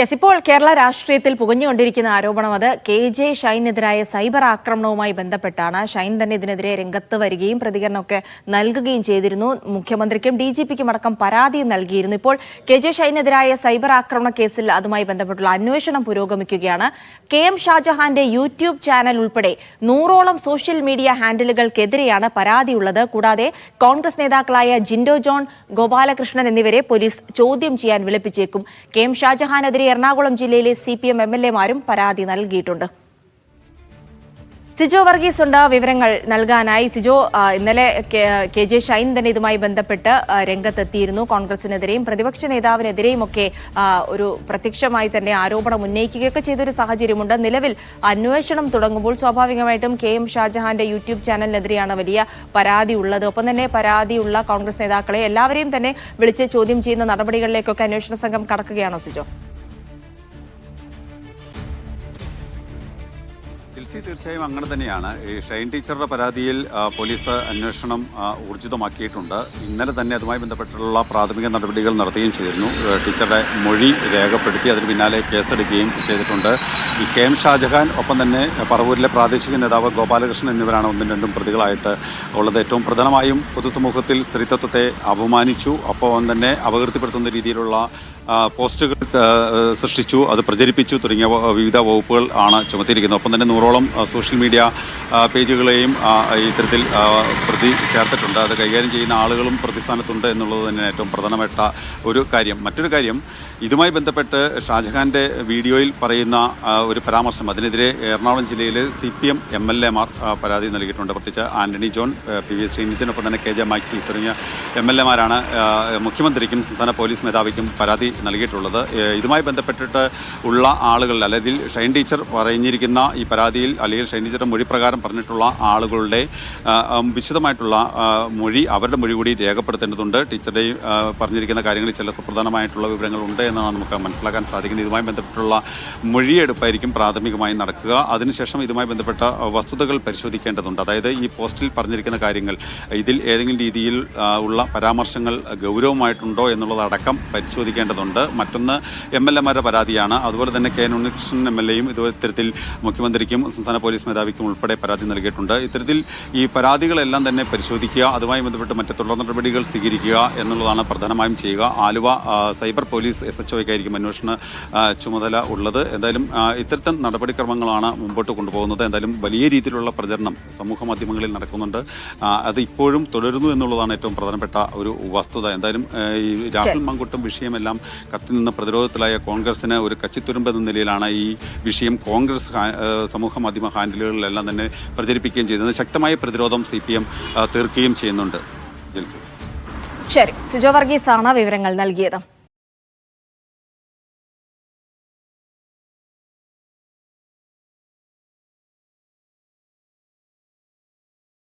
Yes ഇപ്പോൾ കേരള രാഷ്ട്രീയത്തിൽ പുകഞ്ഞുകൊണ്ടിരിക്കുന്ന ആരോപണം അത് കെ ജെ ഷൈനെതിരായ സൈബർ ആക്രമണവുമായി ബന്ധപ്പെട്ടാണ്. ഷൈൻ തന്നെ ഇതിനെതിരെ രംഗത്ത് വരികയും പ്രതികരണമൊക്കെ നൽകുകയും ചെയ്തിരുന്നു. മുഖ്യമന്ത്രിക്കും ഡി ജി പിക്കും അടക്കം പരാതി നൽകിയിരുന്നു. ഇപ്പോൾ കെ ജെ ഷൈനെതിരായ സൈബർ ആക്രമണ കേസിൽ അതുമായി ബന്ധപ്പെട്ടുള്ള അന്വേഷണം പുരോഗമിക്കുകയാണ്. കെ എം ഷാജഹാന്റെ യൂട്യൂബ് ചാനൽ ഉൾപ്പെടെ നൂറോളം സോഷ്യൽ മീഡിയ ഹാൻഡിലുകൾക്കെതിരെയാണ് പരാതിയുള്ളത്. കൂടാതെ കോൺഗ്രസ് നേതാക്കളായ ജിൻഡോ ജോൺ ഗോപാലകൃഷ്ണൻ എന്നിവരെ പോലീസ് ചോദ്യം ചെയ്യാൻ വിളിപ്പിച്ചേക്കും. കെ എം ഷാജഹാനെതിരെ എറണാകുളം ജില്ലയിലെ C P M M L എമാരും പരാതി നൽകിയിട്ടുണ്ട്. സിജോ വർഗീസ് ഉണ്ട് വിവരങ്ങൾ നൽകാനായി സിജോ ഇന്നലെ കെ- ജെ ഷൈൻ തന്നെ ഇതുമായി ബന്ധപ്പെട്ട് രംഗത്തെത്തിയിരുന്നു. കോൺഗ്രസിനെതിരെയും പ്രതിപക്ഷ നേതാവിനെതിരെയും ഒക്കെ ഒരു പ്രത്യക്ഷമായി തന്നെ ആരോപണം ഉന്നയിക്കുകയൊക്കെ ചെയ്തൊരു സാഹചര്യമുണ്ട്. നിലവിൽ അന്വേഷണം തുടങ്ങുമ്പോൾ സ്വാഭാവികമായിട്ടും കെ എം ഷാജഹാന്റെ യൂട്യൂബ് ചാനലിനെതിരെയാണ് വലിയ പരാതി ഉള്ളത്. ഒപ്പം തന്നെ പരാതിയുള്ള കോൺഗ്രസ് നേതാക്കളെ എല്ലാവരെയും തന്നെ വിളിച്ച് ചോദ്യം ചെയ്യുന്ന നടപടികളിലേക്കൊക്കെ അന്വേഷണ സംഘം കടക്കുകയാണോ സിജോ? എൽസി തീർച്ചയായും അങ്ങനെ തന്നെയാണ്. ഈ ഷൈൻ ടീച്ചറുടെ പരാതിയിൽ പോലീസ് അന്വേഷണം ഊർജിതമാക്കിയിട്ടുണ്ട്. ഇന്നലെ തന്നെ അതുമായി ബന്ധപ്പെട്ടുള്ള പ്രാഥമിക നടപടികൾ നടത്തുകയും ചെയ്തിരുന്നു. ടീച്ചറുടെ മൊഴി രേഖപ്പെടുത്തി അതിന് പിന്നാലെ കേസെടുക്കുകയും ചെയ്തിട്ടുണ്ട്. ഈ കെ എം ഷാജഹാൻ ഒപ്പം തന്നെ പറവൂരിലെ പ്രാദേശിക നേതാവ് ഗോപാലകൃഷ്ണൻ എന്നിവരാണ് ഒന്നും രണ്ടും പ്രതികളായിട്ട് ഉള്ളത്. ഏറ്റവും പ്രധാനമായും പൊതുസമൂഹത്തിൽ സ്ത്രീത്വത്തെ അപമാനിച്ചു. ഒപ്പം തന്നെ അപകീർത്തിപ്പെടുത്തുന്ന രീതിയിലുള്ള പോസ്റ്റുകൾ സൃഷ്ടിച്ചു അത് പ്രചരിപ്പിച്ചു തുടങ്ങിയ വിവിധ വകുപ്പുകൾ ആണ് ചുമത്തിയിരിക്കുന്നത്. ഒപ്പം തന്നെ നൂറോളം ആ, സോഷ്യൽ മീഡിയ പേജുകളെയും ഇത്തരത്തിൽ പ്രതി ചേർത്തിട്ടുണ്ട്. അത് കൈകാര്യം ചെയ്യുന്ന ആളുകളും പ്രതിസ്ഥാനത്തുണ്ട് എന്നുള്ളത് തന്നെ ഏറ്റവും പ്രധാനപ്പെട്ട ഒരു കാര്യം. മറ്റൊരു കാര്യം ഇതുമായി ബന്ധപ്പെട്ട് ഷാജഹാന്റെ വീഡിയോയിൽ പറയുന്ന ഒരു പരാമർശം അതിനെതിരെ എറണാകുളം ജില്ലയിലെ C P M M L എമാർ പരാതി നൽകിയിട്ടുണ്ട്. പ്രത്യേകിച്ച് ആന്റണി ജോൺ പി വി ശ്രീനിച്ചനൊപ്പം തന്നെ കെ ജെ മാക്സി തുടങ്ങിയ എം എൽ എമാരാണ് മുഖ്യമന്ത്രിക്കും സംസ്ഥാന പോലീസ് മേധാവിക്കും പരാതി നൽകിയിട്ടുള്ളത്. ഇതുമായി ബന്ധപ്പെട്ടിട്ട് ഉള്ള ആളുകൾ അല്ലെങ്കിൽ ഷൈൻ ടീച്ചർ പറഞ്ഞിരിക്കുന്ന ഈ പരാതിയിൽ അല്ലെങ്കിൽ ഷൈനിജയുടെ മൊഴി പ്രകാരം പറഞ്ഞിട്ടുള്ള ആളുകളുടെ വിശദമായിട്ടുള്ള മൊഴി അവരുടെ മൊഴി കൂടി രേഖപ്പെടുത്തേണ്ടതുണ്ട്. ടീച്ചറുടെ പറഞ്ഞിരിക്കുന്ന കാര്യങ്ങളിൽ ചില സുപ്രധാനമായിട്ടുള്ള വിവരങ്ങൾ ഉണ്ട് എന്നാണ് നമുക്ക് മനസ്സിലാക്കാൻ സാധിക്കുന്നത്. ഇതുമായി ബന്ധപ്പെട്ടുള്ള മൊഴിയെടുപ്പായിരിക്കും പ്രാഥമികമായി നടക്കുക. അതിനുശേഷം ഇതുമായി ബന്ധപ്പെട്ട വസ്തുതകൾ പരിശോധിക്കേണ്ടതുണ്ട്. അതായത് ഈ പോസ്റ്റിൽ പറഞ്ഞിരിക്കുന്ന കാര്യങ്ങൾ ഇതിൽ ഏതെങ്കിലും രീതിയിൽ ഉള്ള പരാമർശങ്ങൾ ഗൗരവമായിട്ടുണ്ടോ എന്നുള്ളതടക്കം പരിശോധിക്കേണ്ടതുണ്ട്. മറ്റൊന്ന് എം എൽ എമാരുടെ പരാതിയാണ്. അതുപോലെ തന്നെ കെ ഉണ്ണികൃഷ്ണൻ എം എൽ എയും ഇത്തരത്തിൽ മുഖ്യമന്ത്രിക്കും സംസ്ഥാന പോലീസ് മേധാവിക്കും ഉൾപ്പെടെ പരാതി നൽകിയിട്ടുണ്ട്. ഇത്തരത്തിൽ ഈ പരാതികളെല്ലാം തന്നെ പരിശോധിക്കുക അതുമായി ബന്ധപ്പെട്ട് മറ്റു തുടർ നടപടികൾ സ്വീകരിക്കുക എന്നുള്ളതാണ് പ്രധാനമായും ചെയ്യുക. Aluva cyber police S H ഒയ്ക്കായിരിക്കും അന്വേഷണ ചുമതല ഉള്ളത്. എന്തായാലും ഇത്തരത്തിൽ നടപടിക്രമങ്ങളാണ് മുമ്പോട്ട് കൊണ്ടുപോകുന്നത്. എന്തായാലും വലിയ രീതിയിലുള്ള പ്രചരണം സമൂഹ മാധ്യമങ്ങളിൽ നടക്കുന്നുണ്ട്. അത് ഇപ്പോഴും തുടരുന്നു എന്നുള്ളതാണ് ഏറ്റവും പ്രധാനപ്പെട്ട ഒരു വസ്തുത. എന്തായാലും ഈ രാഹുൽ മങ്കുട്ടും വിഷയമെല്ലാം കത്തിനിന്ന പ്രതിരോധത്തിലായ കോൺഗ്രസിന് ഒരു കച്ചിത്തുരുമ്പ് എന്ന നിലയിലാണ് ഈ വിഷയം. കോൺഗ്രസ് ഹാ- ആ, സമൂഹ മാധ്യമ ഹാൻഡിലുകളിലെല്ലാം തന്നെ പ്രചരിപ്പിക്കുകയും ചെയ്യുന്നത് ശക്തമായ പ്രതിരോധം സി പി എം തീർക്കുകയും ചെയ്യുന്നുണ്ട്. ജൽസി. ശരി സിജോ വർഗീസാണ് വിവരങ്ങൾ നൽകിയത്.